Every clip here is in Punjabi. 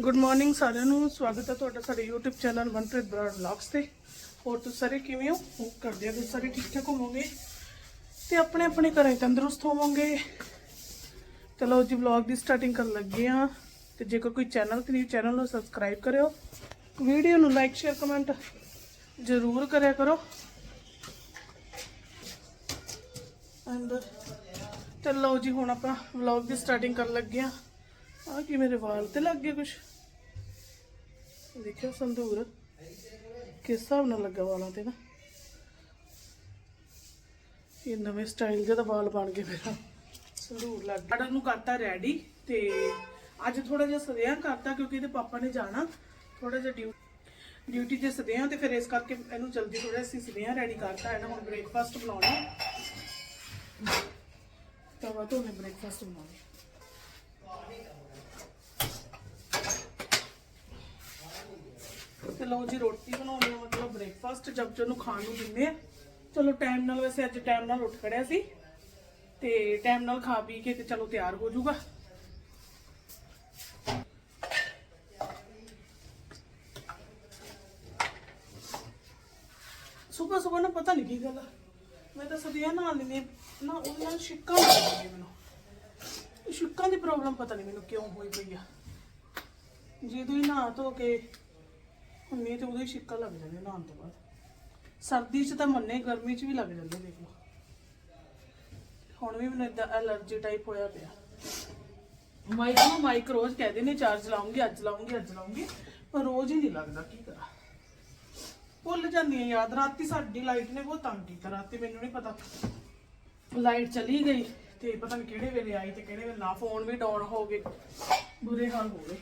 ਗੁੱਡ ਮਾਰਨਿੰਗ ਸਾਰਿਆਂ ਨੂੰ। ਸਵਾਗਤ ਹੈ ਤੁਹਾਡਾ ਸਾਡੇ YouTube channel Manpreet Brar vlogs ਤੇ। ਹੋਰ ਤੁਸੀਂ ਸਾਰੇ ਕਿਵੇਂ ਹੋ? ਹੋਪ ਕਰਦੇ ਆ ਕਿ ਸਾਰੇ ਠੀਕ ਠਾਕ ਹੋਵੋਗੇ। ਤੇ ਆਪਣੇ ਆਪਣੇ ਘਰੇ ਤੰਦਰੁਸਤ ਹੋਵੋਗੇ। ਚਲੋ ਜੀ ਵਲੌਗ ਦੀ ਸਟਾਰਟਿੰਗ ਕਰਨ ਲੱਗੇ ਆ ਤੇ ਜੇਕਰ ਕੋਈ ਚੈਨਲ ਤੇ ਨਹੀਂ ਚੈਨਲ ਨੂੰ ਸਬਸਕ੍ਰਾਈਬ ਕਰਿਓ ਵੀਡੀਓ ਨੂੰ ਲਾਈਕ ਸ਼ੇਅਰ ਕਮੈਂਟ ਜ਼ਰੂਰ ਕਰਿਆ ਕਰੋ। ਐਂਡ ਚਲੋ ਜੀ, ਹੁਣ ਆਪਾਂ ਵਲੌਗ ਦੀ ਸਟਾਰਟਿੰਗ ਕਰਨ ਲੱਗੇ ਆ ਆ ਕੀ ਮੇਰੇ ਵਾਲ ਤੇ ਲੱਗ ਗਿਆ ਕੁਛ? ਦੇਖਿਓ ਸੰਦੂਰ ਕਿਸ ਹਿਸਾਬ ਨਾਲ ਲੱਗਾ ਵਾਲਾਂ ਤੇ ਨਾ? ਇਹ ਨਵੇਂ ਸਟਾਈਲ ਜਿਹਦਾ ਵਾਲ ਬਣ ਗਏ ਮੇਰਾ। ਸੰਦੂਰ ਲੱਗ ਗਿਆ। ਆਰਡਰ ਨੂੰ ਕਰਤਾ ਰੈਡੀ ਤੇ ਅੱਜ ਥੋੜਾ ਜਿਹਾ ਸਦਿਆ ਕਰਤਾ ਕਿਉਂਕਿ ਇਹਦੇ ਪਾਪਾ ਨੇ ਜਾਣਾ। ਥੋੜਾ ਜਿਹਾ ਡਿਊ, ਡਿਊਟੀ ਤੇ ਸਦਿਆ ਤੇ ਫਿਰ ਇਸ ਕਰਕੇ ਇਹਨੂੰ ਜਲਦੀ ਥੋੜਾ ਅਸੀਂ ਸਦਿਆ ਰੈਡੀ ਕਰਤਾ। ਇਹਨਾਂ ਹੁਣ ਬ੍ਰੇਕਫਾਸਟ ਬਣਾਉਣਾ। ਤਵਾ ਤੋਂ ਮੈਂ ਬ੍ਰੇਕਫਾਸਟ ਬਣਾਉਣਾ। ਤੇ ਲਓ ਜੀ, ਰੋਟੀ ਬਣਾਉਣੀ ਆ ਮਤਲਬ ਬ੍ਰੇਕਫਾਸਟ ਜਬ ਜਦ ਨੂੰ ਖਾਣ ਨੂੰ ਦਿੰਦੇ ਆ ਚਲੋ ਟਾਈਮ ਨਾਲ ਵੈਸੇ ਅੱਜ ਟਾਈਮ ਨਾਲ ਉੱਠ ਖੜਿਆ ਸੀ। ਤੇ ਟਾਈਮ ਨਾਲ ਖਾ ਪੀ ਕੇ ਤੇ ਚਲੋ ਤਿਆਰ ਹੋ ਜਾਊਗਾ। ਸਵੇਰ ਸਵੇਰ ਨਾ ਪਤਾ ਨਹੀਂ ਕੀ ਗੱਲ ਮੈਂ ਤਾਂ ਸਦੀਆਂ ਨਾਲ ਨਹੀਂ ਨਾ ਉਹਨਾਂ ਨਾਲ ਛਿੱਕਾਂ ਲੱਗ ਮੈਨੂੰ। ਇਹ ਦੀ ਪ੍ਰੋਬਲਮ ਪਤਾ ਨਹੀਂ ਮੈਨੂੰ ਕਿਉਂ ਹੋਈ ਪਈ ਆ। ਜਦੋਂ ਹੀ ਨਹਾ ਧੋ ਕੇ ਹੁੰਨੀ ਤੇ ਉਦੋਂ ਹੀ ਲੱਗ ਜਾਂਦੇ ਨਹਾਉਣ ਤੋਂ ਬਾਅਦ। ਸਰਦੀ 'ਚ ਤਾਂ ਮੰਨੇ, ਗਰਮੀ 'ਚ ਵੀ ਲੱਗ ਜਾਂਦੇ ਦੇਖ ਲਓ। ਹੁਣ ਵੀ ਮੈਨੂੰ ਇਦਾਂ ਐਲਰਜੀ ਟਾਈਪ ਹੋਇਆ ਪਿਆ। ਮਾਈਕ ਨੂੰ ਮਾਈਕ ਰੋਜ਼ ਕਹਦੇ ਨੇ ਚਾਰਜ ਲਾਉਂਗੀ, ਅੱਜ ਲਾਉਂਗੀ ਅੱਜ ਲਾਉਂਗੀ, ਪਰ ਰੋਜ਼ ਹੀ ਨਹੀਂ ਲੱਗਦਾ, ਕੀ ਕਰਾਂ। ਭੁੱਲ ਜਾਂਦੀ ਆ ਯਾਦ, ਰਾਤੀ ਸਾਡੀ ਲਾਈਟ ਨੇ ਬਹੁਤ ਤੰਗ ਕੀਤਾ, ਰਾਤੀ ਮੈਨੂੰ ਨਹੀਂ ਪਤਾ। ਲਾਈਟ ਚਲੀ ਗਈ ਤੇ ਪਤਾ ਨਹੀਂ ਕਿਹੜੇ ਵੇਲੇ ਆਈ ਤੇ ਕਿਹੜੇ ਵੇਲੇ ਨਾ, ਫੋਨ ਵੀ ਡਾਊਨ ਹੋ ਗਏ, ਬੁਰੇ ਹਾਲ ਹੋ ਗਏ।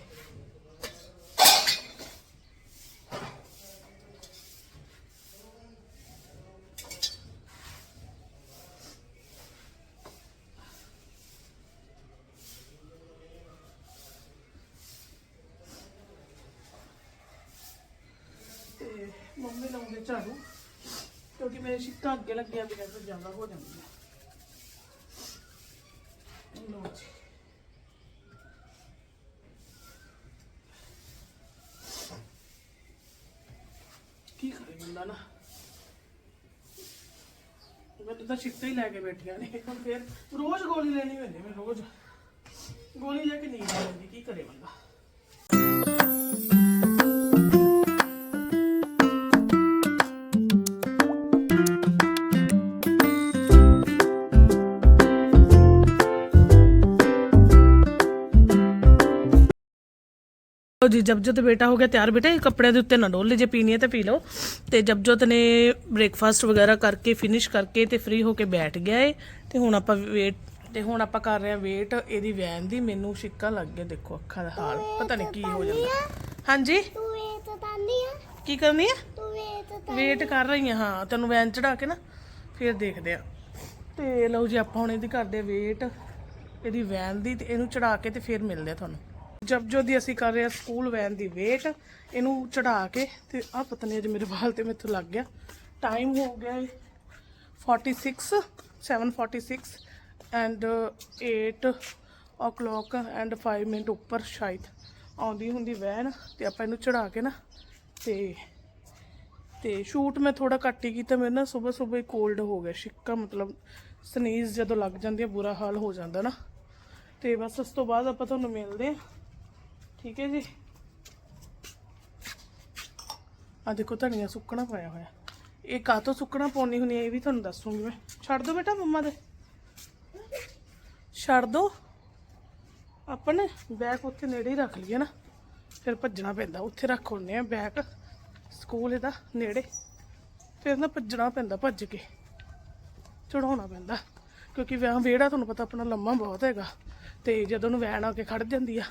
ਤੇ ਮੰਮੀ ਲਾਉਂਦੇ ਝਾੜੂ ਕਿਉਂਕਿ ਮੇਰੇ ਛਿੱਕਾ ਅੱਗੇ ਲੱਗਿਆ ਵੀ ਫਿਰ ਜ਼ਿਆਦਾ ਹੋ ਜਾਂਦੀ ਹੈ ਲਓ ਜੀ ਕੀ ਕਰੇ ਬੰਦਾ ਨਾ ਮੈਂ ਤਾਂ ਛਿੱਕਾ ਹੀ ਲੈ ਕੇ ਬੈਠੀਆਂ ਨੇ ਹੁਣ ਫਿਰ ਰੋਜ਼ ਗੋਲੀ ਲੈਣੀ ਪੈਂਦੀ ਮੈਂ ਰੋਜ਼ ਗੋਲੀ ਲੈ ਕੇ ਨੀਂਦ ਆ ਜਾਂਦੀ ਲਓ ਜੀ ਜਬਜੋਤ ਬੇਟਾ ਹੋ ਗਿਆ ਤਿਆਰ ਬੇਟਾ ਇਹ ਕੱਪੜਿਆਂ ਦੇ ਉੱਤੇ ਨਾ ਡੋਲ ਜੇ ਪੀਣੀ ਹੈ ਤਾਂ ਪੀ ਲਓ। ਤੇ ਜਬਜੋਤ ਨੇ ਬ੍ਰੇਕਫਾਸਟ ਵਗੈਰਾ ਕਰਕੇ ਫਿਨਿਸ਼ ਕਰਕੇ ਤੇ ਫ੍ਰੀ ਹੋ ਕੇ ਬੈਠ ਗਿਆ ਏ। ਤੇ ਹੁਣ ਆਪਾਂ ਵੇਟ ਤੇ ਹੁਣ ਆਪਾਂ ਕਰ ਰਹੇ ਹਾਂ ਵੇਟ ਇਹਦੀ ਵੈਨ ਦੀ। ਮੈਨੂੰ ਛਿੱਕਾ ਲੱਗ ਗਿਆ ਦੇਖੋ ਅੱਖਾਂ ਦਾ ਹਾਲ। ਪਤਾ ਨਹੀਂ ਕੀ ਹੋ ਜਾਂਦਾ। ਹਾਂਜੀ? ਤੂੰ ਵੇਟ ਤਾਂਦੀ ਆ। ਕੀ ਕਰਨੀ ਹੈ ਤੂੰ ਵੇਟ ਵੇਟ ਕਰ ਰਹੀ ਹਾਂ ਹਾਂ। ਤੈਨੂੰ ਵੈਨ ਚੜਾ ਕੇ ਨਾ ਫਿਰ ਦੇਖਦੇ ਆ ਤੇ ਲਓ ਜੀ ਆਪਾਂ ਹੁਣ ਇਹਦੀ ਕਰਦੇ ਵੇਟ ਇਹਦੀ ਵੈਨ ਦੀ ਤੇ ਇਹਨੂੰ ਚੜਾ ਕੇ ਤੇ ਫਿਰ ਮਿਲਦੇ ਆ ਤੁਹਾਨੂੰ। ਜਬ ਜੋ ਦੀ ਅਸੀਂ ਕਰ ਰਹੇ ਹਾਂ ਸਕੂਲ ਵੈਨ ਦੀ ਵੇਟ, ਇਹਨੂੰ ਚੜਾ ਕੇ ਤੇ ਆ ਪਤਾ ਨਹੀਂ ਅੱਜ ਮੇਰੇ ਵਾਲ ਤੇ ਮੈਥੋਂ ਲੱਗ ਗਿਆ। ਟਾਈਮ ਹੋ ਗਿਆ ਏ 46 746 ਐਂਡ 8 o'clock ਐਂਡ 5 ਮਿੰਟ ਉੱਪਰ ਸ਼ਾਇਦ ਆਉਂਦੀ ਹੁੰਦੀ ਵੈਨ ਤੇ ਆਪਾਂ ਇਹਨੂੰ ਚੜਾ ਕੇ ਨਾ ਤੇ ਤੇ ਸ਼ੂਟ ਮੈਂ ਥੋੜਾ ਘੱਟ ਹੀ ਕੀਤਾ, ਮੇਰੇ ਨਾ ਸਵੇਰ ਸਵੇਰ ਕੋਲਡ ਹੋ ਗਿਆ, ਛਿੱਕਾ ਮਤਲਬ ਸਨੀਜ਼ ਜਦੋਂ ਲੱਗ ਜਾਂਦੀ ਹੈ ਬੁਰਾ ਹਾਲ ਹੋ ਜਾਂਦਾ ਨਾ। ਤੇ ਬਸ ਉਸ ਤੋਂ ਬਾਅਦ ਆਪਾਂ ਤੁਹਾਨੂੰ ਮਿਲਦੇ ਹਾਂ। ਠੀਕ ਹੈ ਜੀ। ਆ ਦੇਖੋ ਧਨੀਆ ਸੁੱਕਣਾ ਪਾਇਆ ਹੋਇਆ। ਇਹ ਕਾਹਤੋਂ ਸੁੱਕਣਾ ਪਾਉਣੀ ਹੁੰਦੀ ਹੈ ਇਹ ਵੀ ਤੁਹਾਨੂੰ ਦੱਸੂਗੀ ਮੈਂ। ਛੱਡ ਦੋ ਬੇਟਾ ਮੰਮਾ ਦੇ। ਛੱਡ ਦੋ। ਆਪਾਂ ਨੇ ਬੈਗ ਉੱਥੇ ਨੇੜੇ ਹੀ ਰੱਖ ਲਈਏ ਨਾ। ਫਿਰ ਭੱਜਣਾ ਪੈਂਦਾ, ਉੱਥੇ ਰੱਖ ਹੁੰਨੇ ਆ ਬੈਗ। ਸਕੂਲ ਇਹਦਾ ਨੇੜੇ। ਫਿਰ ਨਾ ਭੱਜਣਾ ਪੈਂਦਾ, ਭੱਜ ਕੇ। ਚੜਾਉਣਾ ਪੈਂਦਾ। ਕਿਉਂਕਿ ਵਿਆਹ ਵਿਹੜਾ ਤੁਹਾਨੂੰ ਪਤਾ ਆਪਣਾ ਲੰਮਾ ਬਹੁਤ ਹੈਗਾ। ਤੇ ਜਦੋਂ ਨੂੰ ਵੈਨ ਆ ਕੇ ਖੜ ਜਾਂਦੀ ਆ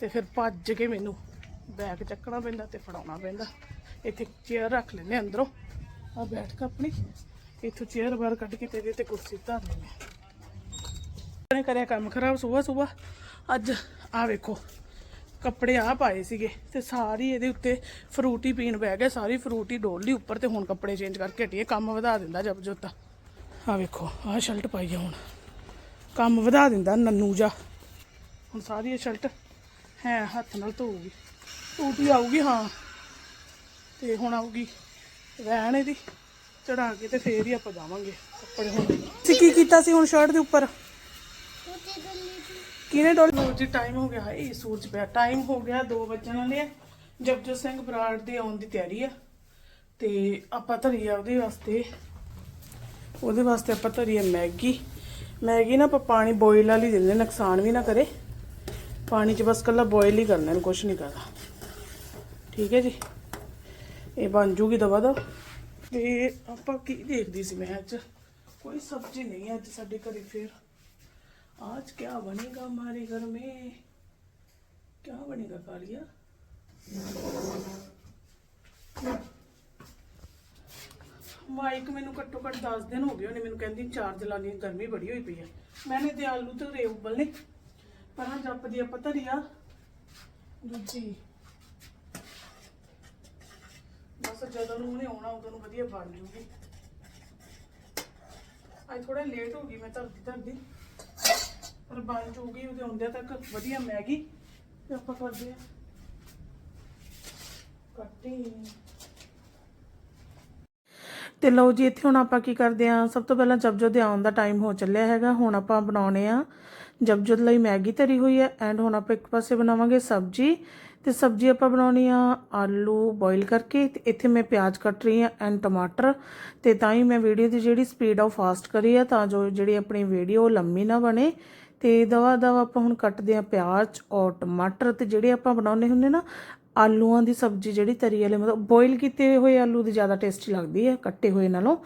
ਤੇ ਫਿਰ ਭੱਜ ਕੇ ਮੈਨੂੰ ਬੈਗ ਚੱਕਣਾ ਪੈਂਦਾ ਤੇ ਫੜਾਉਣਾ ਪੈਂਦਾ। ਇੱਥੇ ਚੇਅਰ ਰੱਖ ਲੈਨੇ ਅੰਦਰੋਂ। ਆ ਬੈਠ ਕੇ ਆਪਣੀ। ਇੱਥੋਂ ਚੇਅਰ ਬਾਹਰ ਕੱਢ ਕੇ ਤੇ ਇਹਦੇ ਤੇ ਕੁਰਸੀ ਧਰ ਲੈਨੇ ਨੇ ਕਰਿਆ ਕੰਮ ਖਰਾਬ ਸਵੇਰ ਸਵੇਰ। ਅੱਜ ਆ ਵੇਖੋ, ਕੱਪੜੇ ਆ ਪਾਏ ਸੀਗੇ ਤੇ ਸਾਰੀ ਇਹਦੇ ਉੱਤੇ ਫਰੂਟੀ ਪੀਣ ਬਹਿ ਗਏ। ਸਾਰੀ ਫਰੂਟੀ ਡੋਲ ਲਈ ਉੱਪਰ ਤੇ ਹੁਣ ਕੱਪੜੇ ਚੇਂਜ ਕਰਕੇ ਹਟੀਏ, ਕੰਮ ਵਧਾ ਦਿੰਦਾ ਜਬ ਜੋਤਾ ਆ ਵੇਖੋ, ਆਹ ਸ਼ਰਟ ਪਾਈ ਆ ਹੁਣ। ਕੰਮ ਵਧਾ ਦਿੰਦਾ ਨੰਨੂ ਜਾ। ਹੁਣ ਸਾਰੀ ਇਹ ਸ਼ਰਟ ਹੈ ਹੱਥ ਨਾਲ ਧੋਊਗੀ। ਟੂਟੀ ਆਊਗੀ ਹਾਂ। ਤੇ ਹੁਣ ਆਊਗੀ ਰਹਿਣ ਇਹਦੀ ਚੜਾ ਕੇ ਤੇ ਫੇਰ ਹੀ ਆਪਾਂ ਜਾਵਾਂਗੇ ਕੱਪੜੇ ਹੁਣ। ਤੁਸੀਂ ਕੀ ਕੀਤਾ ਸੀ ਹੁਣ ਸ਼ਰਟ ਦੇ ਉੱਪਰ? ਕਿਹਨੇ ਡੋਲ? ਲੋ ਜੀ ਟਾਈਮ ਹੋ ਗਿਆ ਹਾਏ ਸੂਰਜ ਪਿਆ। ਟਾਈਮ ਹੋ ਗਿਆ 2 ਵਜਣ ਵਾਲੇ ਆ। ਜਪਜੋਤ ਸਿੰਘ ਬਰਾੜ ਦੇ ਆਉਣ ਦੀ ਤਿਆਰੀ ਆ। ਤੇ ਆਪਾਂ ਧਰੀ ਆ ਉਹਦੇ ਵਾਸਤੇ। ਉਹਦੇ ਵਾਸਤੇ ਆਪਾਂ ਧਰੀ ਆ ਮੈਗੀ। ਮੈਗੀ ਨਾ ਆਪਾਂ ਪਾਣੀ ਬੋਇਲ ਵਾਲੀ ਦਿੰਦੇ ਨੁਕਸਾਨ ਵੀ ਨਾ ਕਰੇ। ਪਾਣੀ 'ਚ ਬਸ ਕੱਲਾ ਬੋਇਲ ਹੀ ਕਰਨਾ ਇਹਨੂੰ ਕੁਝ ਨਹੀਂ ਕਰਨਾ ਠੀਕ ਹੈ ਜੀ ਇਹ ਬਣ ਜੂਗੀ ਦਵਾ ਦਾ ਤੇ ਆਪਾਂ ਕੀ ਦੇਖਦੀ ਸੀ ਮੈਂ ਅੱਜ ਕੋਈ ਸਬਜ਼ੀ ਨਹੀਂ ਹੈ ਅੱਜ ਸਾਡੇ ਘਰੇ ਫਿਰ आज क्या बनेगा हमारे घर में क्या बनेगा कालिया ਮਾਈਕ ਮੈਨੂੰ ਘੱਟੋ ਘੱਟ 10 ਦਿਨ ਹੋ ਗਏ ਉਹਨੇ ਮੈਨੂੰ ਕਹਿੰਦੀ ਚਾਰਜ ਲਾਣੀ ਗਰਮੀ ਬੜੀ ਹੋਈ ਪਈ ਹੈ ਮੈਨੇ ਤੇ ਆਲੂ ਤੇ ਰੇ ਉਬਲਨੇ ਪਰ ਹਾਂ ਜੱਪਦੀ ਆਪਾਂ ਧਰੀਆ ਦੂਜੀ। ਬਸ ਜਦੋਂ ਨੂੰ ਉਹਨੇ ਆਉਣਾ, ਉਦੋਂ ਨੂੰ ਵਧੀਆ ਬਣ ਜੂਗੀ। ਅੱਜ ਥੋੜਾ ਲੇਟ ਹੋ ਗਈ ਮੈਂ ਧਰਦੀ ਧਰਦੀ ਪਰ ਬਣ ਜੂਗੀ, ਉਹਦੇ ਆਉਂਦਿਆਂ ਤੱਕ ਵਧੀਆ ਮੈਗੀ। ਤੇ ਆਪਾਂ ਕਰਦੇ ਆ। ਕੱਟੀ। ਤੇ ਲਓ ਜੀ, ਇੱਥੇ ਹੁਣ ਆਪਾਂ ਕੀ ਕਰਦੇ ਆ? ਸਭ ਤੋਂ ਪਹਿਲਾਂ ਜਬਜੋ ਦੇ ਆਉਣ ਦਾ ਟਾਈਮ ਹੋ ਚੱਲਿਆ ਹੈਗਾ। ਹੁਣ ਆਪਾਂ ਬਣਾਉਣੇ ਆ ਜਬਜੋ ਲਈ ਮੈਗੀ ਧਰੀ ਹੋਈ ਹੈ ਐਂਡ ਹੁਣ ਆਪਾਂ ਇੱਕ ਪਾਸੇ ਬਣਾਵਾਂਗੇ ਸਬਜੀ। ਤੇ ਸਬਜੀ ਆਪਾਂ ਬਣਾਉਣੀ ਆ ਆਲੂ ਬੋਇਲ ਕਰਕੇ, ਤੇ ਇੱਥੇ ਮੈਂ ਪਿਆਜ਼ ਕੱਟ ਰਹੀ ਆ ਐਂਡ ਟਮਾਟਰ। ਤੇ ਤਾਂ ਹੀ ਮੈਂ ਵੀਡੀਓ ਦੀ ਜਿਹੜੀ ਸਪੀਡ ਆ ਉਹ ਫਾਸਟ ਕਰੀ ਆ, ਤਾਂ ਜੋ ਜਿਹੜੀ ਆਪਣੀ ਵੀਡੀਓ ਲੰਮੀ ਨਾ ਬਣੇ। ਤੇ ਦਵਾ ਦਵਾ ਆਪਾਂ ਹੁਣ ਕੱਟਦੇ ਆ ਪਿਆਜ਼ ਔਰ ਟਮਾਟਰ, ਤੇ ਜਿਹੜੇ ਆਪਾਂ ਬਣਾਉਨੇ ਹੁੰਦੇ ਨਾ ਆਲੂਆਂ ਦੀ ਸਬਜ਼ੀ ਜਿਹੜੀ ਤਰੀ ਵਾਲੇ, ਮਤਲਬ ਬੋਇਲ ਕੀਤੇ ਹੋਏ ਆਲੂ ਦੀ ਜ਼ਿਆਦਾ ਟੇਸਟੀ ਲੱਗਦੀ ਹੈ, ਕੱਟੇ ਹੋਏ ਨਾਲੋਂ।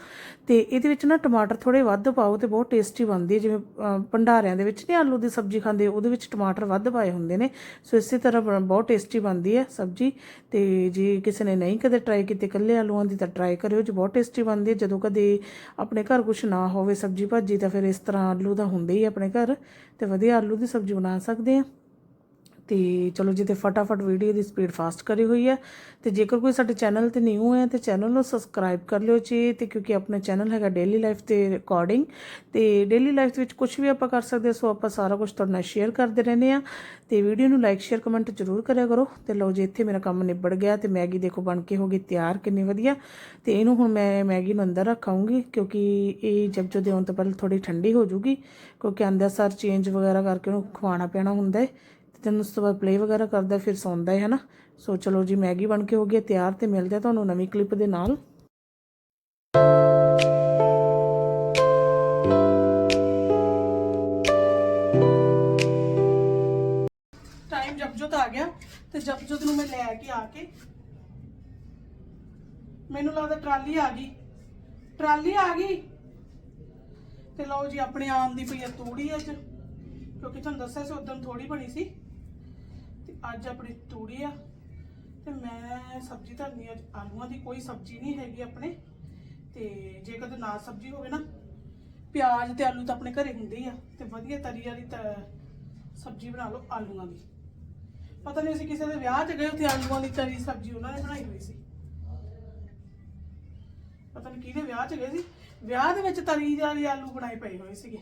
ਤੇ ਇਹਦੇ ਵਿੱਚ ਨਾ ਟਮਾਟਰ ਥੋੜੇ ਵੱਧ ਪਾਓ ਤੇ ਬਹੁਤ ਟੇਸਟੀ ਬਣਦੀ ਹੈ। ਜਿਵੇਂ ਭੰਡਾਰਿਆਂ ਦੇ ਵਿੱਚ ਨਹੀਂ ਆਲੂ ਦੀ ਸਬਜ਼ੀ ਖਾਂਦੇ, ਉਹਦੇ ਵਿੱਚ ਟਮਾਟਰ ਵੱਧ ਪਾਏ ਹੁੰਦੇ ਨੇ। ਸੋ ਇਸੇ ਤਰ੍ਹਾਂ ਬਣ- ਬਹੁਤ ਟੇਸਟੀ ਬਣਦੀ ਹੈ ਸਬਜ਼ੀ। ਤੇ ਜੇ ਕਿਸੇ ਨੇ ਨਹੀਂ ਕਦੇ ਟਰਾਈ ਕੀਤੀ ਇਕੱਲੇ ਆਲੂਆਂ ਦੀ ਤਾਂ ਟਰਾਈ ਕਰਿਓ, ਜੀ ਬਹੁਤ ਟੇਸਟੀ ਬਣਦੀ ਹੈ। ਜਦੋਂ ਕਦੇ ਆਪਣੇ ਘਰ ਕੁਝ ਨਾ ਹੋਵੇ ਸਬਜ਼ੀ ਭਾਜੀ, ਤਾਂ ਫਿਰ ਇਸ ਤਰ੍ਹਾਂ ਆਲੂ ਦਾ ਹੁੰਦੇ ਹੀ ਆਪਣੇ ਘਰ। ਤੇ ਵਧੀਆ ਆਲੂ ਦੀ ਸਬਜ਼ੀ ਬਣਾ ਸਕਦੇ ਆ ਤੇ ਚਲੋ ਜੀ ਤੇ ਫਟਾਫਟ ਵੀਡੀਓ ਦੀ ਸਪੀਡ ਫਾਸਟ ਕਰੀ ਹੋਈ ਹੈ। ਤੇ ਜੇਕਰ ਕੋਈ ਸਾਡੇ ਚੈਨਲ ਤੇ ਨਿਊ ਹੈ ਤੇ ਚੈਨਲ ਨੂੰ ਸਬਸਕ੍ਰਾਈਬ ਕਰ ਲਿਓ ਜੀ ਤੇ ਕਿਉਂਕਿ ਆਪਣਾ ਚੈਨਲ ਹੈਗਾ ਡੇਲੀ ਲਾਈਫ ਤੇ ਰਿਕਾਰਡਿੰਗ ਤੇ ਡੇਲੀ ਲਾਈਫ ਵਿੱਚ ਕੁਝ ਵੀ ਆਪਾਂ ਕਰ ਸਕਦੇ ਸੋ ਆਪਾਂ ਸਾਰਾ ਕੁਝ ਤੁਹਾਡੇ ਨਾਲ ਸ਼ੇਅਰ ਕਰਦੇ ਰਹਿੰਦੇ ਆ ਤੇ ਵੀਡੀਓ ਨੂੰ ਲਾਈਕ ਸ਼ੇਅਰ ਕਮੈਂਟ ਜ਼ਰੂਰ ਕਰਿਆ ਕਰੋ। ਤੇ ਲਓ ਜੀ, ਇੱਥੇ ਮੇਰਾ ਕੰਮ ਨਿਬੜ ਗਿਆ ਤੇ ਮੈਗੀ ਦੇਖੋ ਬਣ ਕੇ ਹੋ ਗਈ ਤਿਆਰ ਕਿੰਨੀ ਵਧੀਆ। ਤੇ ਇਹਨੂੰ ਹੁਣ ਮੈਂ ਮੈਗੀ ਨੂੰ ਅੰਦਰ ਰੱਖਾਂਗੀ ਕਿਉਂਕਿ ਇਹ ਜਬ ਜਦੋਂ ਦੇ ਆਉਣ ਤੋਂ ਪਹਿਲਾਂ ਥੋੜੀ ਠੰਡੀ ਹੋ ਜੂਗੀ ਕਿਉਂਕਿ ਅੰਦਰ ਸਰ ਚੇਂਜ ਵਗੈਰਾ ਕਰਕੇ ਉਹਨੂੰ ਖਵਾਉਣਾ ਪੈਣਾ ਹੁੰਦਾ ਹੈ। ਤੇ ਉਸ ਤੋਂ ਬਾਅਦ ਪਲੇ ਵਗੈਰਾ ਕਰਦਾ, ਫਿਰ ਸੌਂਦਾ ਹੈ ਹਨਾ? ਸੋ ਚਲੋ ਜੀ, ਮੈਗੀ ਬਣ ਕੇ ਹੋ ਗਈ ਤਿਆਰ ਤੇ ਮਿਲਦੇ ਤੁਹਾਨੂੰ ਨਵੀਂ ਕਲਿੱਪ ਦੇ ਨਾਲ। ਟਾਈਮ ਜਪਜੋਤ ਆ ਗਿਆ ਤੇ ਜਪਜੋਤ ਨੂੰ ਮੈਂ ਲੈ ਕੇ ਆ ਕੇ ਮੈਨੂੰ ਲੱਗਦਾ ਟਰਾਲੀ ਆ ਗਈ। ਟਰਾਲੀ ਆ ਗਈ? ਤੇ ਲਓ ਜੀ, ਆਪਣੇ ਆਮ ਦੀ ਪਈ ਤੂੜੀ ਅੱਜ, ਕਿਉਂਕਿ ਤੁਹਾਨੂੰ ਦੱਸਿਆ ਸੀ, ਉਦੋਂ ਥੋੜੀ ਬਣੀ ਸੀ। ਅੱਜ ਆਪਣੀ ਤੂੜੀ ਆ ਤੇ ਮੈਂ ਸਬਜ਼ੀ ਧਰਨੀ ਅੱਜ ਆਲੂਆਂ ਦੀ ਕੋਈ ਸਬਜ਼ੀ ਨਹੀਂ ਹੈਗੀ ਆਪਣੇ। ਤੇ ਜੇ ਕਦੇ ਨਾ ਸਬਜ਼ੀ ਹੋਵੇ ਨਾ ਪਿਆਜ਼ ਤੇ ਆਲੂ ਤਾਂ ਆਪਣੇ ਘਰੇ ਹੁੰਦੇ ਹੀ ਆ। ਤੇ ਵਧੀਆ ਤਰੀ ਵਾਲੀ ਤਾਂ ਸਬਜ਼ੀ ਬਣਾ ਲਓ ਆਲੂਆਂ ਦੀ। ਪਤਾ ਨਹੀਂ ਅਸੀਂ ਕਿਸੇ ਦੇ ਵਿਆਹ 'ਚ ਗਏ ਉੱਥੇ ਆਲੂਆਂ ਦੀ ਤਰੀ ਸਬਜ਼ੀ ਉਹਨਾਂ ਨੇ ਬਣਾਈ ਹੋਈ ਸੀ। ਪਤਾ ਨਹੀਂ ਕਿਹਦੇ ਵਿਆਹ 'ਚ ਗਏ ਸੀ। ਵਿਆਹ ਦੇ ਵਿੱਚ ਤਰੀ ਵਾਲੀ ਆਲੂ ਬਣਾਏ ਪਏ ਹੋਏ ਸੀਗੇ।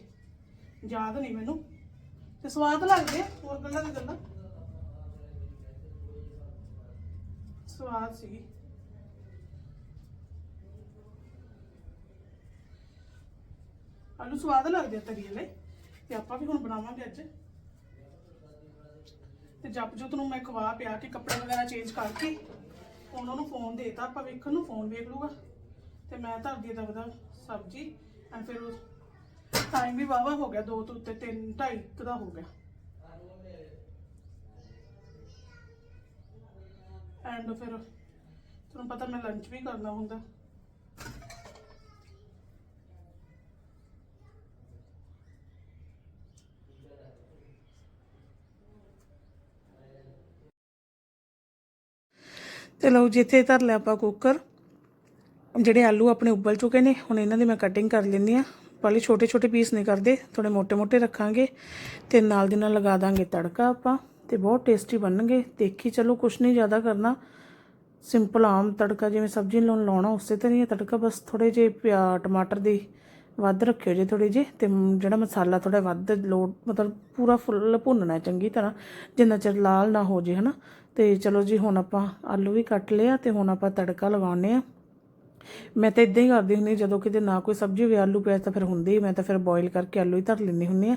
ਯਾਦ ਨਹੀਂ ਮੈਨੂੰ। ਤੇ ਸਵਾਦ ਲੱਗਦੇ ਆ, ਹੋਰ ਗੱਲਾਂ ਦੀ ਗੱਲਾਂ। ਸਵਾਦ ਸੀ ਆਲੂ ਸਵਾਦ ਲੱਗਦੇ ਆ ਤਰੀ ਵਾਲੇ, ਤੇ ਆਪਾਂ ਵੀ ਹੁਣ ਬਣਾਵਾਂਗੇ ਅੱਜ। ਤੇ ਜਪਜੋਤ ਨੂੰ ਮੈਂ ਖਵਾ ਪਿਆ ਕੇ ਕੱਪੜੇ ਵਗੈਰਾ ਚੇਂਜ ਕਰਕੇ ਹੁਣ ਉਹਨੂੰ ਫੋਨ ਦੇਤਾ, ਆਪਾਂ ਵੇਖਣ ਨੂੰ ਫੋਨ ਵੇਖ ਲੂਗਾ ਤੇ ਮੈਂ ਧਰਦੀ ਦਾ ਸਬਜ਼ੀ ਐਂ ਫਿਰ ਟਾਈਮ ਵੀ ਵਾਵਾ ਹੋ ਗਿਆ 2 ਤੋਂ ਉੱਤੇ 3 2.5 ਦਾ ਹੋ ਗਿਆ। ਐਂਡ ਫਿਰ ਤੁਹਾਨੂੰ ਪਤਾ ਮੈਂ ਲੰਚ ਵੀ ਕਰਨਾ ਹੁੰਦਾ। ਤੇ ਲਓ ਜਿੱਥੇ ਧਰ ਲਿਆ ਆਪਾਂ ਕੁੱਕਰ ਜਿਹੜੇ ਆਲੂ ਆਪਣੇ ਉਬਲ ਚੁੱਕੇ ਨੇ, ਹੁਣ ਇਹਨਾਂ ਦੀ ਮੈਂ ਕਟਿੰਗ ਕਰ ਲੈਂਦੀ ਆ ਵਾਲੇ ਛੋਟੇ ਛੋਟੇ ਪੀਸ ਨਹੀਂ ਕਰਦੇ ਥੋੜੇ ਮੋٹے ਮੋٹے ਰੱਖਾਂਗੇ ਤੇ ਨਾਲ ਦੀ ਨਾਲ ਲਗਾ ਦਾਂਗੇ ਤੜਕਾ ਆਪਾਂ। ਤੇ ਬਹੁਤ ਟੇਸਟੀ ਬਣਨਗੇ। ਦੇਖੀ ਚਲੋ, ਕੁਛ ਨਹੀਂ ਜ਼ਿਆਦਾ ਕਰਨਾ। ਸਿੰਪਲ ਆਮ ਤੜਕਾ, ਜਿਵੇਂ ਸਬਜ਼ੀ ਨੂੰ ਲਾਉਣਾ, ਉਸੇ ਤਰ੍ਹਾਂ ਹੀ ਹੈ ਤੜਕਾ। ਬਸ ਥੋੜੇ ਜਿਹੇ ਪਿਆ ਟਮਾਟਰ ਦੀ ਵੱਧ ਰੱਖਿਓ ਜੇ ਥੋੜੀ ਜਿਹੀ ਤੇ ਜਿਹੜਾ ਮਸਾਲਾ ਥੋੜਾ ਵੱਧ ਲੋਡ ਮਤਲਬ ਪੂਰਾ ਫੁੱਲ ਭੁੰਨਣਾ ਚੰਗੀ ਤਰ੍ਹਾਂ, ਜਿੰਨਾ ਚਿਰ ਲਾਲ ਨਾ ਹੋ ਜੇ, ਹਨਾ। ਤੇ ਚਲੋ ਜੀ, ਹੁਣ ਆਪਾਂ ਆਲੂ ਵੀ ਕੱਟ ਲਿਆ ਤੇ ਹੁਣ ਆਪਾਂ ਤੜਕਾ ਲਗਾਉਣੇ ਆ ਮੈਂ ਤਾਂ ਇਦਾਂ ਹੀ ਕਰਦੀ ਹੁੰਦੀ ਜਦੋਂ ਕਿਤੇ ਨਾ ਕੋਈ ਸਬਜ਼ੀ ਹੋਵੇ, ਆਲੂ ਪਿਆਜ਼ ਤਾਂ ਫਿਰ ਹੁੰਦੇ ਹੀ ਮੈਂ ਤਾਂ ਫਿਰ ਬੋਇਲ ਕਰਕੇ ਆਲੂ ਹੀ ਧਰ ਲੈਂਦੀ ਹੁੰਦੀ ਆ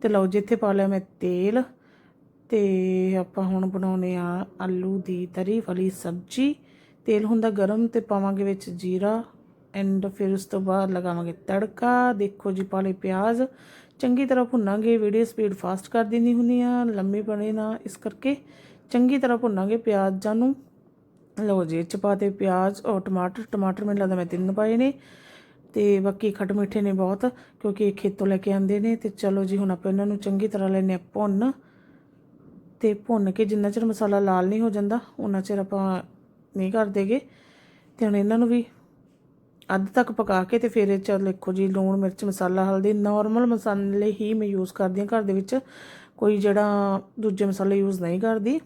ਤੇ ਲਓ ਜੀ, ਇੱਥੇ ਪਾ ਲਿਆ ਮੈਂ ਤੇਲ। ਤੇ ਆਪਾਂ ਹੁਣ ਬਣਾਉਨੇ ਆ ਆਲੂ ਦੀ ਤਰੀ ਵਾਲੀ ਸਬਜ਼ੀ। ਤੇਲ ਹੁੰਦਾ ਗਰਮ ਤੇ ਪਾਵਾਂਗੇ ਵਿੱਚ ਜੀਰਾ ਐਂਡ ਫਿਰ ਉਸ ਤੋਂ ਬਾਅਦ ਲਗਾਵਾਂਗੇ ਤੜਕਾ। ਦੇਖੋ ਜੀ ਪਾਲੇ ਪਿਆਜ਼। ਚੰਗੀ ਤਰ੍ਹਾਂ ਭੁੰਨਾਂਗੇ। ਵੀਡੀਓ ਸਪੀਡ ਫਾਸਟ ਕਰ ਦਿੰਦੀ ਹੁੰਦੀ ਆ ਲੰਮੀ ਬਣੇ ਨਾ ਇਸ ਕਰਕੇ। ਚੰਗੀ ਤਰ੍ਹਾਂ ਭੁੰਨਾਂਗੇ ਪਿਆਜ਼ਾਂ ਨੂੰ। ਲਓ ਜੀ, ਇਹ 'ਚ ਪਾ ਦੇ ਪਿਆਜ਼ ਔਰ ਟਮਾਟਰ। ਟਮਾਟਰ ਮੈਨੂੰ ਲੱਗਦਾ ਮੈਂ ਤਿੰਨ ਪਾਏ ਨੇ ਤੇ ਬਾਕੀ ਖੱਟ ਮਿੱਠੇ ਨੇ ਬਹੁਤ, ਕਿਉਂਕਿ ਇਹ ਖੇਤੋਂ ਲੈ ਕੇ ਆਂਦੇ ਨੇ ਤੇ ਚਲੋ ਜੀ, ਹੁਣ ਆਪਾਂ ਇਹਨਾਂ ਨੂੰ ਚੰਗੀ ਤਰ੍ਹਾਂ ਲੈਨੇ ਆ ਭੁੰਨ। ਤੇ ਭੁੰਨ ਕੇ ਜਿੰਨਾ ਚਿਰ ਮਸਾਲਾ ਲਾਲ ਨਹੀਂ ਹੋ ਜਾਂਦਾ ਉਹਨਾਂ ਚਿਰ ਆਪਾਂ ਨਹੀਂ ਕਰਦੇਗੇ ਤੇ ਹੁਣ ਇਹਨਾਂ ਨੂੰ ਵੀ ਅੱਧ ਤੱਕ ਪਕਾ ਕੇ ਤੇ ਫਿਰ ਇਹ ਚ ਦੇਖੋ ਜੀ, ਲੂਣ, ਮਿਰਚ, ਮਸਾਲਾ, ਹਲਦੀ ਨਾਰਮਲ ਮਸਾਲੇ ਹੀ ਮੈਂ ਯੂਜ਼ ਕਰਦੀ ਹਾਂ ਘਰ ਦੇ ਵਿੱਚ। ਕੋਈ ਜਿਹੜਾ ਦੂਜੇ ਮਸਾਲੇ ਯੂਜ਼ ਨਹੀਂ ਕਰਦੀ।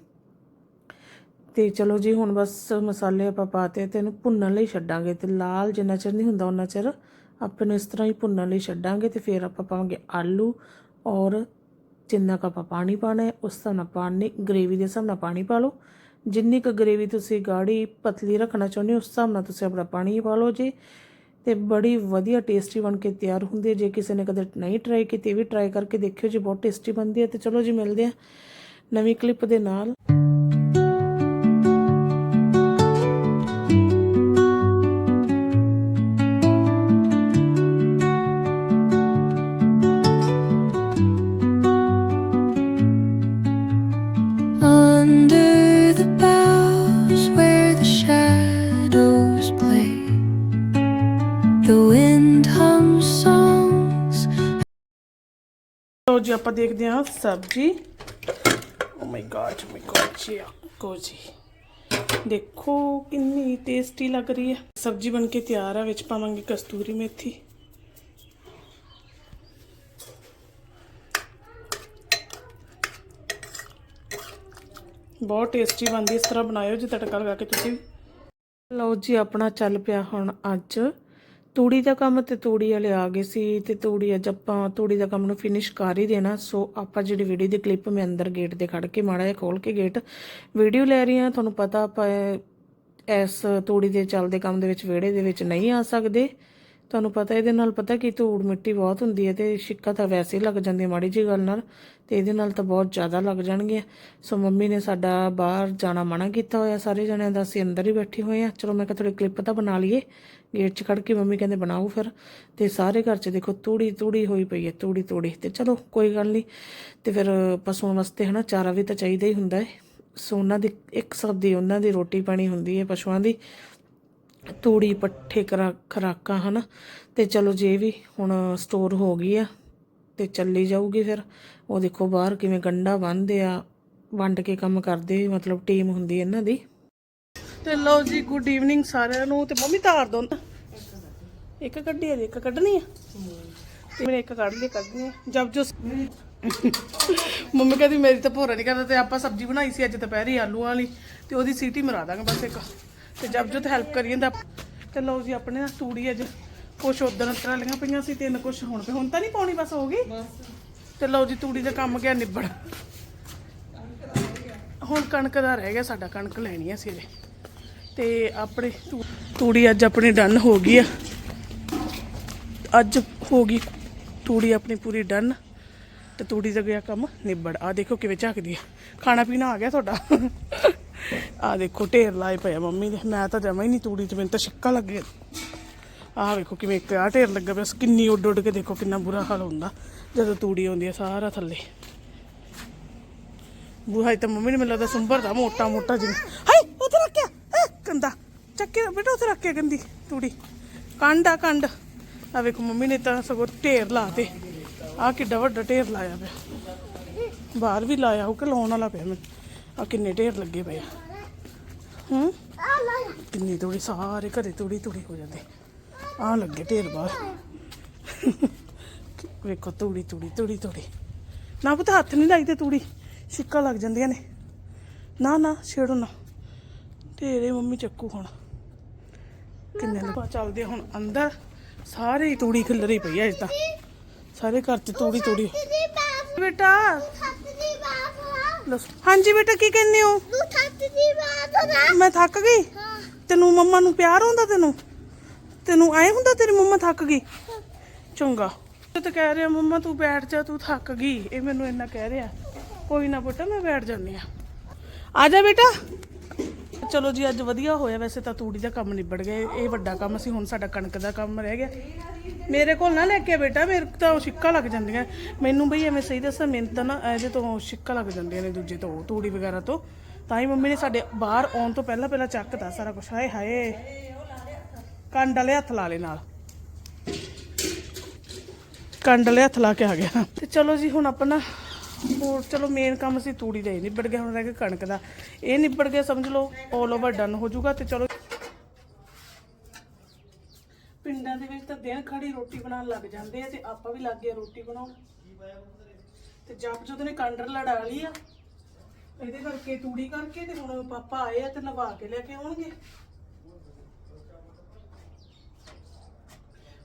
ਤੇ ਚਲੋ ਜੀ, ਹੁਣ ਬਸ ਮਸਾਲੇ ਆਪਾਂ ਪਾਤੇ ਤੇ ਇਹਨੂੰ ਭੁੰਨਣ ਲਈ ਛੱਡਾਂਗੇ ਤੇ ਲਾਲ ਜਿੰਨਾ ਚਿਰ ਨਹੀਂ ਹੁੰਦਾ ਉਹਨਾਂ ਚਿਰ ਆਪਾਂ ਨੂੰ ਇਸ ਤਰ੍ਹਾਂ ਹੀ ਭੁੰਨਣ ਲਈ ਛੱਡਾਂਗੇ ਤੇ ਫਿਰ ਆਪਾਂ ਪਾਵਾਂਗੇ ਆਲੂ ਔਰ ਜਿੰਨਾ ਕੁ ਆਪਾਂ ਪਾਣੀ ਪਾਣਾ ਹੈ, ਉਸ ਹਿਸਾਬ ਨਾਲ ਪਾਣੀ ਗ੍ਰੇਵੀ ਦੇ ਹਿਸਾਬ ਨਾਲ ਪਾਣੀ ਪਾ ਲਓ। ਜਿੰਨੀ ਕੁ ਗ੍ਰੇਵੀ ਤੁਸੀਂ ਗਾੜੀ ਪਤਲੀ ਰੱਖਣਾ ਚਾਹੁੰਦੇ ਹੋ, ਉਸ ਹਿਸਾਬ ਨਾਲ ਤੁਸੀਂ ਆਪਣਾ ਪਾਣੀ ਪਾ ਲਓ ਜੀ। ਤੇ ਬੜੀ ਵਧੀਆ ਟੇਸਟੀ ਬਣ ਕੇ ਤਿਆਰ ਹੁੰਦੀ ਹੈ। ਜੇ ਕਿਸੇ ਨੇ ਕਦੇ ਨਹੀਂ ਟਰਾਈ ਕੀਤੀ ਵੀ ਟਰਾਈ ਕਰਕੇ ਦੇਖਿਓ ਜੀ, ਬਹੁਤ ਟੇਸਟੀ ਬਣਦੀ ਹੈ। ਤੇ ਚਲੋ ਜੀ, ਮਿਲਦੇ ਆ ਨਵੀਂ ਕਲਿੱਪ ਦੇ ਨਾਲ। Under the boughs where the shadows play, the wind hums songs. ਲੋ ਜੀ ਆਪਾਂ ਦੇਖਦੇ ਹਾਂ ਸਬਜੀ। ਓ ਮਾਈ ਗॉड ਮਾਈ ਗॉड ਜੀ ਕੋ ਜੀ। ਦੇਖੋ ਕਿੰਨੀ ਟੇਸਟੀ ਲੱਗ ਰਹੀ ਹੈ। ਸਬਜੀ ਬਣ ਕੇ ਤਿਆਰ ਆ ਵਿੱਚ ਪਾਵਾਂਗੇ ਕਸਤੂਰੀ ਮੇਥੀ। ਬਹੁਤ ਟੇਸਟੀ ਬਣਦੀ, ਇਸ ਤਰ੍ਹਾਂ ਬਣਾਇਓ ਜੀ ਤੜਕਾ ਲਗਾ ਕੇ ਤੁਸੀਂ। ਵੀ ਲਓ ਜੀ, ਆਪਣਾ ਚੱਲ ਪਿਆ ਹੁਣ ਅੱਜ। ਤੂੜੀ ਦਾ ਕੰਮ ਤੇ ਤੂੜੀ ਵਾਲੇ ਆ ਗਏ ਸੀ ਤੇ ਤੂੜੀ ਅੱਜ ਆਪਾਂ ਤੂੜੀ ਦਾ ਕੰਮ ਨੂੰ ਫਿਨਿਸ਼ ਕਰ ਹੀ ਦੇਣਾ। ਸੋ ਆਪਾਂ ਜਿਹੜੀ ਵੀਡੀਓ ਦੀ ਕਲਿੱਪ ਮੈਂ ਅੰਦਰ ਗੇਟ ਦੇ ਖੜ ਕੇ, ਮਾੜਾ ਜਿਹਾ ਖੋਲ ਕੇ ਗੇਟ ਵੀਡੀਓ ਲੈ ਰਹੀ ਹਾਂ। ਤੁਹਾਨੂੰ ਪਤਾ ਆਪਾਂ ਇਸ ਤੂੜੀ ਦੇ ਚੱਲਦੇ ਕੰਮ ਦੇ ਵਿੱਚ ਵਿਹੜੇ ਦੇ ਵਿੱਚ ਨਹੀਂ ਆ ਸਕਦੇ। ਤੁਹਾਨੂੰ ਪਤਾ, ਇਹਦੇ ਨਾਲ ਪਤਾ ਕਿ ਧੂੜ ਮਿੱਟੀ ਬਹੁਤ ਹੁੰਦੀ ਹੈ ਤੇ ਛਿੱਕਾ ਤਾਂ ਵੈਸੇ ਹੀ ਲੱਗ ਜਾਂਦੀ ਮਾੜੀ ਜੀ ਗੱਲ ਨਾਲ, ਤੇ ਇਹਦੇ ਨਾਲ ਤਾਂ ਬਹੁਤ ਜ਼ਿਆਦਾ ਲੱਗ ਜਾਣਗੇ। ਸੋ ਮੰਮੀ ਨੇ ਸਾਡਾ ਬਾਹਰ ਜਾਣਾ ਮਨਾ ਕੀਤਾ ਹੋਇਆ ਸਾਰੇ ਜਣਿਆਂ ਦਾ, ਅਸੀਂ ਅੰਦਰ ਹੀ ਬੈਠੇ ਹੋਏ ਆ ਚਲੋ ਮੈਂ ਕਿਹਾ ਥੋੜੀ ਕਲਿੱਪ ਤਾਂ ਬਣਾ ਲਈਏ ਗੇਟ 'ਚ ਖੜ ਕੇ ਮੰਮੀ ਕਹਿੰਦੇ ਬਣਾਓ ਫਿਰ। ਤੇ ਸਾਰੇ ਘਰ 'ਚ ਦੇਖੋ ਤੂੜੀ ਤੂੜੀ ਹੋਈ ਪਈ ਹੈ, ਤੂੜੀ ਤੂੜੀ। ਤੇ ਚਲੋ ਕੋਈ ਗੱਲ ਨਹੀਂ, ਤੇ ਫਿਰ ਪਸ਼ੂਆਂ ਵਾਸਤੇ ਹਨਾ, ਚਾਰਾ ਵੀ ਤਾਂ ਚਾਹੀਦਾ ਹੀ ਹੁੰਦਾ ਹੈ। ਸੋ ਉਹਨਾਂ ਦੀ, ਇੱਕ ਸਭ ਦੀ, ਉਹਨਾਂ ਦੀ ਰੋਟੀ ਪਾਣੀ ਹੁੰਦੀ ਹੈ ਪਸ਼ੂਆਂ ਦੀ। ਤੂੜੀ ਪੱਠੇ ਕਰਾ ਖਰਾਕਾਂ, ਹਨ? ਤੇ ਚਲੋ ਜੇ ਵੀ ਹੁਣ ਸਟੋਰ ਹੋ ਗਈ ਆ, ਤੇ ਚੱਲੀ ਜਾਊਗੀ ਫਿਰ। ਉਹ ਦੇਖੋ ਬਾਹਰ ਕਿਵੇਂ ਗੰਡਾ ਬੰਨਦੇ ਆ, ਵੰਡ ਕੇ ਕੰਮ ਕਰਦੇ, ਮਤਲਬ ਟੀਮ ਹੁੰਦੀ ਇਹਨਾਂ ਦੀ। ਤੇ ਲਓ ਜੀ ਗੁੱਡ ਈਵਨਿੰਗ ਸਾਰਿਆਂ ਨੂੰ। ਤੇ ਮੰਮੀ ਧਾਰ ਦੋ ਨਾ। ਇੱਕ ਕੱਢੀ ਹੈ ਇੱਕ ਕੱਢਣੀ ਆ? ਤੇ ਮੈਨੇ ਇੱਕ ਕੱਢ ਲਈ, ਕੱਢਣੀ ਆ। ਜਬ ਜੋ ਮੰਮੀ ਕਹਿੰਦੀ, ਮੇਰੀ ਤਾਂ ਭੋਰਾ ਨਹੀਂ ਕਰਦਾ ਤੇ ਆਪਾਂ ਸਬਜ਼ੀ ਬਣਾਈ ਸੀ ਅੱਜ ਦੁਪਹਿਰੇ ਆਲੂ ਵਾਲੀ, ਤੇ ਉਹਦੀ ਸੀਟੀ ਮਰਾ ਦਾਂਗੇ ਬਸ ਇੱਕ। ਤੇ ਜਬ ਜੋ ਹੈਲਪ ਕਰੀ ਜਾਂਦਾ ਤੇ ਲਓ ਜੀ ਆਪਣੇ ਨਾ ਤੂੜੀ ਅੱਜ ਕੁਛ ਉਧਰ ਟਰਾਲੀਆਂ ਪਈਆਂ ਸੀ ਤਿੰਨ ਕੁਛ ਹੁਣ ਤੇ ਹੁਣ ਤਾਂ ਨਹੀਂ ਪਾਉਣੀ ਬਸ ਹੋ ਗਈ? ਤੇ ਲਓ ਜੀ ਤੂੜੀ ਦਾ ਕੰਮ ਗਿਆ ਨਿਬੜ। ਹੁਣ ਕਣਕ ਦਾ ਰਹਿ ਗਿਆ ਸਾਡਾ ਕਣਕ ਲੈਣੀ ਆ ਸਿਰੇ ਤੇ ਆਪਣੇ ਤੂੜੀ ਅੱਜ ਆਪਣੀ ਡਨ ਹੋ ਗਈ ਆ। ਅੱਜ ਹੋ ਗਈ ਤੂੜੀ ਆਪਣੀ ਪੂਰੀ ਡਨ ਤੇ ਤੂੜੀ ਦਾ ਗਿਆ ਕੰਮ ਨਿਬੜ। ਆ ਦੇਖੋ ਕਿਵੇਂ ਝਾਕਦੀ ਆ। ਖਾਣਾ ਪੀਣਾ ਆ ਗਿਆ ਤੁਹਾਡਾ। ਆ ਦੇਖੋ ਢੇਰ ਲਾਏ ਪਏ ਆ ਮੰਮੀ ਦੇ। ਮੈਂ ਤਾਂ ਜਮਾ ਹੀ ਨਹੀਂ ਤੂੜੀ ਤੇ ਮੈਨੂੰ ਤਾਂ ਛਿੱਕਾ ਲੱਗ ਗਿਆ ਆਹ ਵੇਖੋ ਕਿਵੇਂ ਇੱਕ ਆ ਢੇਰ ਲੱਗਾ ਪਿਆ। ਕਿੰਨੀ ਉੱਡ ਉੱਡ ਕੇ ਦੇਖੋ ਕਿੰਨਾ ਬੁਰਾ ਹਾਲ ਹੁੰਦਾ। ਜਦੋਂ ਤੂੜੀ ਆਉਂਦੀ ਆ ਸਾਰਾ ਥੱਲੇ। ਬੁਹਾਈ ਤਾਂ ਮੰਮੀ ਨੇ ਮੈਨੂੰ ਲੱਗਦਾ ਸੁੰਬਰ ਦਾ ਮੋਟਾ ਮੋਟਾ ਜਿਹਾ। ਹਾਈ ਉੱਥੇ ਰੱਖਿਆ। ਅਹ, ਕੰਦਾ ਚੱਕੇ ਬੇਟਾ ਉੱਥੇ ਰੱਖਿਆ ਗੰਦੀ ਤੂੜੀ। ਕੰਡ ਆ ਕੰਡ ਆ ਵੇਖੋ ਮੰਮੀ ਨੇ ਤਾਂ ਸਗੋਂ ਢੇਰ ਲਾਤੇ। ਆ ਕਿੱਡਾ ਵੱਡਾ ਢੇਰ ਲਾਇਆ ਪਿਆ। ਬਾਹਰ ਵੀ ਲਾਇਆ ਉਹ ਕਿ ਲਾਉਣ ਵਾਲਾ ਪਿਆ ਮੈਨੂੰ। ਆ ਕਿੰਨੇ ਢੇਰ ਲੱਗੇ ਪਏ ਆ। ਹੂੰ? ਕਿੰਨੀ ਤੂੜੀ, ਸਾਰੇ ਘਰੇ ਤੂੜੀ ਤੂੜੀ ਹੋ ਜਾਂਦੇ। ਆ ਲੱਗੇ ਢੇਰ ਬਾਹਰ। ਵੇਖੋ ਤੂੜੀ ਤੂੜੀ ਤੂੜੀ ਤੂੜੀ। ਨਾ ਪੁੱਤ, ਹੱਥ ਨਹੀਂ ਲਾਈਦੇ ਤੂੜੀ। ਸਿੱਕਾ ਲੱਗ ਜਾਂਦੀਆਂ ਨੇ। ਨਾ ਨਾ, ਛੇੜੋ ਨਾ। ਢੇਰੇ ਮੰਮੀ ਚੱਕੂ ਹੁਣ। ਕਿੰਨੇ ਨੂੰ ਚੱਲਦੇ ਹੁਣ ਅੰਦਰ। ਸਾਰੇ ਤੂੜੀ ਖਿਲਰੀ ਪਈ ਆ ਅੱਜ ਤਾਂ। ਸਾਰੇ ਘਰ 'ਚ ਤੂੜੀ ਤੂੜੀ। ਬੇਟਾ। ਦੱਸੋ। ਹਾਂਜੀ ਬੇਟਾ ਕੀ ਕਹਿੰਦੇ ਹੋ? ਤੂੰ ਥੱਕ ਦੀ ਬਾਤ ਮੈਂ ਥੱਕ ਗਈ? ਤੈਨੂੰ ਮੰਮਾ ਨੂੰ ਪਿਆਰ ਹੁੰਦਾ ਤੈਨੂੰ? ਤੈਨੂੰ ਐ ਹੁੰਦਾ ਤੇਰੀ ਮੰਮਾ ਥੱਕ ਗਈ? ਚੰਗਾ। ਤੇ ਤਾਂ ਕਹਿ ਰਿਹਾ ਮੰਮਾ ਤੂੰ ਬੈਠ ਜਾ ਤੂੰ ਥੱਕ ਗਈ। ਇਹ ਮੈਨੂੰ ਇੰਨਾ ਕਹਿ ਰਿਹਾ। ਕੋਈ ਨਾ ਪੁੱਤ ਮੈਂ ਬੈਠ ਜਾਂਦੀ ਆ ਆ ਜਾ ਬੇਟਾ। ਚਲੋ ਜੀ, ਅੱਜ ਵਧੀਆ ਹੋਇਆ ਵੈਸੇ ਤਾਂ ਤੂੜੀ ਦਾ ਕੰਮ ਨਿਬੜ ਗਿਆ। ਇਹ ਵੱਡਾ ਕੰਮ ਸੀ, ਹੁਣ ਸਾਡਾ ਕਣਕ ਦਾ ਕੰਮ ਰਹਿ ਗਿਆ। ਮੇਰੇ ਕੋਲ ਨਾ ਲੈ ਕੇ ਬੇਟਾ, ਮੇਰੇ ਤਾਂ ਉਹ ਲੱਗ ਜਾਂਦੀਆਂ। ਮੈਨੂੰ ਬਈ ਐਵੇਂ ਸਹੀ ਦੱਸਾਂ, ਮੈਨੂੰ ਤਾਂ ਨਾ ਇਹਦੇ ਤੋਂ ਛਿੱਕਾ ਲੱਗ ਜਾਂਦੀਆਂ ਨੇ ਦੂਜੇ ਤੋਂ, ਤੂੜੀ ਵਗੈਰਾ ਤੋਂ। ਤਾਂ ਹੀ ਮੰਮੀ ਨੇ ਸਾਡੇ ਬਾਹਰ ਆਉਣ ਤੋਂ ਪਹਿਲਾਂ ਪਹਿਲਾਂ ਚੱਕਦਾ ਸਾਰਾ ਕੁਝ ਹਾਏ ਹਾਏ। ਕੰਡ ਵਾਲੇ ਹੱਥ ਲਾ ਲੈ ਨਾਲ। ਕੰਡ ਵਾਲੇ ਹੱਥ ਲਾ ਕੇ ਆ ਗਿਆ। ਤੇ ਚਲੋ ਜੀ, ਹੁਣ ਆਪਣਾ ਹੋਰ ਚਲੋ ਮੇਨ ਕੰਮ ਸੀ ਤੂੜੀ ਦਾ ਹੀ ਨਿਬੜ ਗਿਆ, ਹੁਣ ਰਹਿ ਗਿਆ ਕਣਕ ਦਾ। ਇਹ ਨਿਬੜ ਗਿਆ, ਸਮਝ ਲਓ ਆਲ ਓਵਰ ਡਨ ਹੋ ਜਾਊਗਾ ਤੇ ਚਲੋ। ਪਿੰਡਾਂ ਦੇ ਵਿੱਚ ਤਾਂ ਦਿਨ ਖੜੀ ਰੋਟੀ ਬਣਾਉਣ ਲੱਗ ਜਾਂਦੇ ਆ ਤੇ ਆਪਾਂ ਵੀ ਲੱਗ ਗਏ ਰੋਟੀ ਬਣਾਉਣ। ਤੇ ਜਪ ਜੋਤ ਨੇ ਕੰਡਰ ਲੜਾ ਲਈ ਆ। ਇਹਦੇ ਕਰਕੇ ਤੂੜੀ ਕਰਕੇ ਤੇ ਹੁਣ ਪਾਪਾ ਆਏ ਆ ਤੇ ਨਵਾ ਕੇ ਲੈ ਕੇ ਆਉਣਗੇ।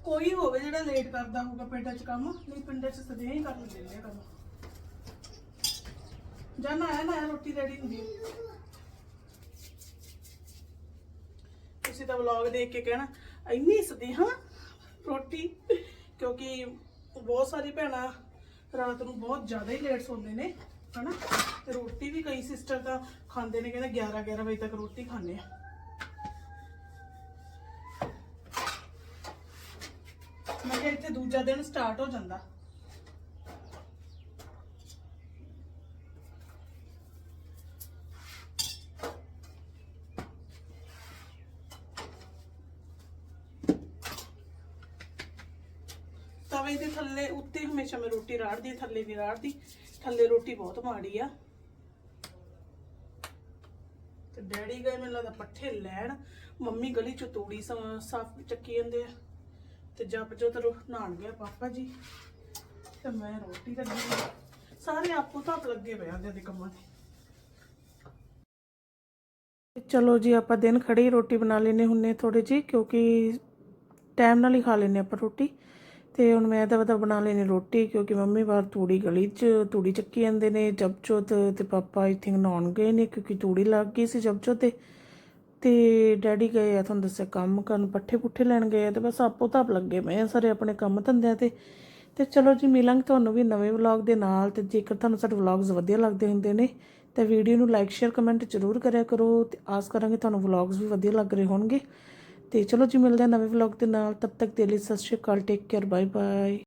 ਕੋਈ ਹੋਵੇ ਜਿਹੜਾ ਲੇਟ ਕਰਦਾ ਹੋਊਗਾ ਪਿੰਡਾਂ 'ਚ ਕੰਮ, ਨਹੀਂ ਪਿੰਡਾਂ 'ਚ ਸਦੇ ਹੀ ਕਰ ਲੈਂਦੇ ਆ ਕੰਮ। ਜਾਨਾ ਹੈ ਨਾ ਰੋਟੀ ਰੈਡੀ ਹੁੰਦੀ ਹੈ ਤੁਸੀਂ ਤਾਂ ਵਲੌਗ ਦੇਖ ਕੇ ਕਹਿਣਾ ਇੰਨੀ ਸਦੇ ਹਾਂ ਰੋਟੀ ਕਿਉਂਕਿ ਬਹੁਤ ਸਾਰੀ ਭੈਣਾਂ ਰਾਤ ਨੂੰ ਬਹੁਤ ਜ਼ਿਆਦਾ ਹੀ ਲੇਟ ਸੌਂਦੇ ਨੇ ਹਨਾ ਤੇ ਰੋਟੀ ਵੀ ਕਈ ਸਿਸਟਰ ਤਾਂ ਖਾਂਦੇ ਨੇ ਕਹਿੰਦੇ 11 11 ਵਜੇ ਤੱਕ ਰੋਟੀ ਖਾਂਦੇ ਆ ਮੈਂ ਕਿਹਾ ਇੱਥੇ ਦੂਜਾ ਦਿਨ ਸਟਾਰਟ ਹੋ ਜਾਂਦਾ ਤਵੇ ਦੇ ਥੱਲੇ ਉੱਤੇ ਹਮੇਸ਼ਾ ਮੈਂ ਰੋਟੀ ਰਾੜਦੀ ਹਾਂ, ਥੱਲੇ ਨਹੀਂ ਰਾੜਦੀ। ਥੱਲੇ ਰੋਟੀ ਬਹੁਤ ਮਾੜੀ ਆ। ਤੇ ਡੈਡੀ ਗਏ ਮੈਨੂੰ ਲੱਗਦਾ ਪੱਠੇ ਲੈਣ। ਮੰਮੀ ਗਲੀ ਚ ਤੂੜੀ ਸਾਫ਼ ਚੱਕੀ ਜਾਂਦੇ ਆ। ਤੇ ਜਪ ਜੋ ਤੇ ਨਹਾਣ ਗਿਆ ਪਾਪਾ ਜੀ। ਤੇ ਮੈਂ ਰੋਟੀ ਲੱਗੀ ਸਾਰੇ ਆਪੋ ਤਾਂ ਲੱਗੇ ਪਏ ਆਂਦੇ ਦੇ ਕੰਮਾਂ ਤੇ। ਚਲੋ ਜੀ ਆਪਾਂ ਦਿਨ ਖੜੇ ਹੀ ਰੋਟੀ ਬਣਾ ਲੈਨੇ ਹੁੰਨੇ ਥੋੜੇ ਜੀ ਕਿਉਂਕਿ ਟਾਈਮ ਨਾਲ ਹੀ ਖਾ ਲੈਨੇ ਆਪਾਂ ਰੋਟੀ। ਤੇ ਹੁਣ ਮੈਂ ਤਾਂ ਵਦਾ ਬਣਾ ਲੈਣੀ ਰੋਟੀ ਕਿਉਂਕਿ ਮੰਮੀ ਬਾਹਰ ਤੂੜੀ ਗਲੀ 'ਚ ਤੂੜੀ ਚੱਕੀ ਜਾਂਦੇ ਨੇ ਜਪਚੋਤ ਤੇ ਪਾਪਾ ਆਈ ਥਿੰਕ ਨਹਾਉਣ ਗਏ ਨੇ ਕਿਉਂਕਿ ਤੂੜੀ ਲੱਗ ਗਈ ਸੀ ਜਪਚੋਤ ਤੇ। ਤੇ ਡੈਡੀ ਗਏ ਆ ਤੁਹਾਨੂੰ ਦੱਸਿਆ ਕੰਮ ਕਰਨ, ਪੱਠੇ ਪੁੱਠੇ ਲੈਣ ਗਏ ਆ ਤੇ ਬਸ ਆਪੋ ਤਾਂ ਲੱਗੇ ਪਏ ਆ ਸਾਰੇ ਆਪਣੇ ਕੰਮ ਧੰਦਿਆਂ ਤੇ। ਤੇ ਚਲੋ ਜੀ ਮਿਲਾਂਗੇ ਤੁਹਾਨੂੰ ਵੀ ਨਵੇਂ ਵਲੌਗ ਦੇ ਨਾਲ ਤੇ ਜੇਕਰ ਤੁਹਾਨੂੰ ਸਾਡੇ ਵਲੌਗਸ ਵਧੀਆ ਲੱਗਦੇ ਹੁੰਦੇ ਨੇ ਤਾਂ ਵੀਡੀਓ ਨੂੰ ਲਾਈਕ, ਸ਼ੇਅਰ, ਕਮੈਂਟ ਜ਼ਰੂਰ ਕਰਿਆ ਕਰੋ ਤੇ ਆਸ ਕਰਾਂਗੇ ਤੁਹਾਨੂੰ ਵਲੌਗਸ ਵੀ ਵਧੀਆ ਲੱਗ ਰਹੇ ਹੋਣਗੇ। ਤੇ ਚਲੋ ਜੀ, ਮਿਲਦੇ ਹਾਂ ਨਵੇਂ ਵਲੌਗ ਦੇ ਨਾਲ। ਤਬ ਤੱਕ ਦੇ ਲਈ Sat Shri Akal take care bye bye